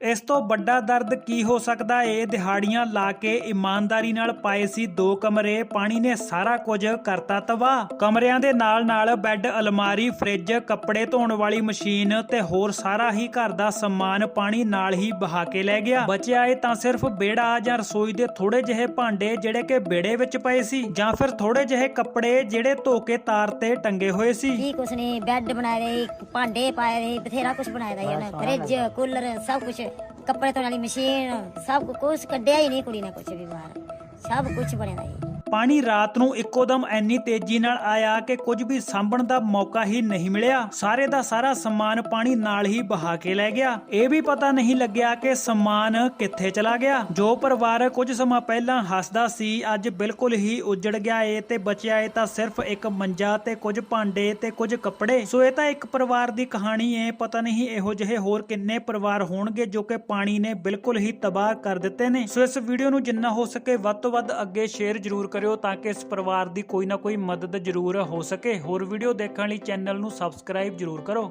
ਇਸ ਤੋਂ ਵੱਡਾ ਦਰਦ ਕੀ ਹੋ ਸਕਦਾ? ਏ ਦਿਹਾੜੀਆਂ ਲਾ ਕੇ ਇਮਾਨਦਾਰੀ ਨਾਲ ਪਾਏ ਸੀ ਦੋ ਕਮਰੇ। ਪਾਣੀ ਨੇ ਸਾਰਾ ਕੁਝ ਕਰਤਾ ਤਬਾਹ। ਕਮਰਿਆਂ ਦੇ ਨਾਲ ਨਾਲ ਬੈੱਡ ਅਲਮਾਰੀ ਫ੍ਰਿਜ ਕੱਪੜੇ ਧੋਣ ਵਾਲੀ ਮਸ਼ੀਨ ਤੇ ਹੋਰ ਸਾਰਾ ਹੀ ਘਰ ਦਾ ਸਮਾਨ ਪਾਣੀ ਨਾਲ ਹੀ ਬਹਾ ਕੇ ਲੈ ਗਿਆ। ਬਚਿਆ ਏ ਤਾਂ ਸਿਰਫ ਬੇੜਾ ਜਾਂ ਰਸੋਈ ਦੇ ਥੋੜੇ ਜਿਹੇ ਭਾਂਡੇ ਜਿਹੜੇ ਕਿ ਬੇੜੇ ਵਿੱਚ ਪਏ ਸੀ ਜਾਂ ਫਿਰ ਥੋੜੇ ਜਿਹੇ ਕੱਪੜੇ ਜਿਹੜੇ ਧੋ ਕੇ ਤਾਰ ਤੇ ਟੰਗੇ ਹੋਏ ਸੀ। ਕੀ ਕੁਛ ਨਹੀਂ ਬੈੱਡ ਬਣਾਏ ਰਹੇ ਭਾਂਡੇ ਪਾਏ ਰਹੇ ਬਥੇਰਾ ਕੁਛ ਬਣਾਇਆ ਉਹਨੇ। ਫ੍ਰਿਜ ਕੂਲਰ ਸਭ ਕੁਛ। ਕੱਪੜੇ ਧੋਣ ਵਾਲੀ ਮਸ਼ੀਨ, ਸਭ ਕੁਛ ਕੱਢਿਆ ਹੀ ਨਹੀਂ ਕੁੜੀ ਨੇ ਕੁਛ ਵੀ ਬਾਹਰ। ਸਭ ਕੁਛ ਬਣਿਆ ਦਾ ਜੀ ਪਾਣੀ ਰਾਤ ਨੂੰ ਇੱਕੋਦਮ ਐਨੀ ਤੇਜ਼ੀ ਨਾਲ ਆਇਆ ਕਿ ਕੁਝ ਵੀ ਸਾਂਭਣ ਦਾ ਮੌਕਾ ਹੀ ਨਹੀਂ ਮਿਲਿਆ। ਸਾਰੇ ਦਾ ਸਾਰਾ ਸਮਾਨ ਪਾਣੀ ਨਾਲ ਹੀ ਬਹਾ ਕੇ ਲੈ ਗਿਆ। ਇਹ ਵੀ ਪਤਾ ਨਹੀਂ ਲੱਗਿਆ ਕਿ ਸਮਾਨ ਕਿੱਥੇ ਚਲਾ ਗਿਆ। ਜੋ ਪਰਿਵਾਰ ਕੁਝ ਸਮਾਂ ਪਹਿਲਾਂ ਹੱਸਦਾ ਸੀ, ਅੱਜ ਬਿਲਕੁਲ ਹੀ ਉਜੜ ਗਿਆ ਏ ਤੇ ਬਚਿਆ ਏ ਤਾਂ ਸਿਰਫ ਇੱਕ ਮੰਜਾ ਤੇ ਕੁਝ ਭਾਂਡੇ ਤੇ ਕੁਝ ਕੱਪੜੇ। ਸੋ ਇਹ ਤਾਂ ਇੱਕ ਪਰਿਵਾਰ ਦੀ ਕਹਾਣੀ ਏ। ਪਤਾ ਨਹੀਂ ਇਹੋ ਜਿਹੇ ਹੋਰ ਕਿੰਨੇ ਪਰਿਵਾਰ ਹੋਣਗੇ ਜੋ ਕਿ ਪਾਣੀ ਨੇ ਬਿਲਕੁਲ ਹੀ ਤਬਾਹ ਕਰ ਦਿੱਤੇ ਨੇ। ਸੋ ਇਸ ਵੀਡੀਓ ਨੂੰ ਜਿੰਨਾ ਹੋ ਸਕੇ ਵੱਧ ਤੋਂ ਵੱਧ ਅੱਗੇ ਸ਼ੇਅਰ ਜ਼ਰੂਰ ਕਰਿਓ ਤਾਂ ਕਿ ਇਸ ਪਰਿਵਾਰ ਦੀ ਕੋਈ ਨਾ ਕੋਈ ਮਦਦ ਜ਼ਰੂਰ ਹੋ ਸਕੇ। ਹੋਰ ਵੀਡੀਓ ਦੇਖਣ ਲਈ ਚੈਨਲ ਨੂੰ ਸਬਸਕ੍ਰਾਈਬ ਜ਼ਰੂਰ ਕਰੋ।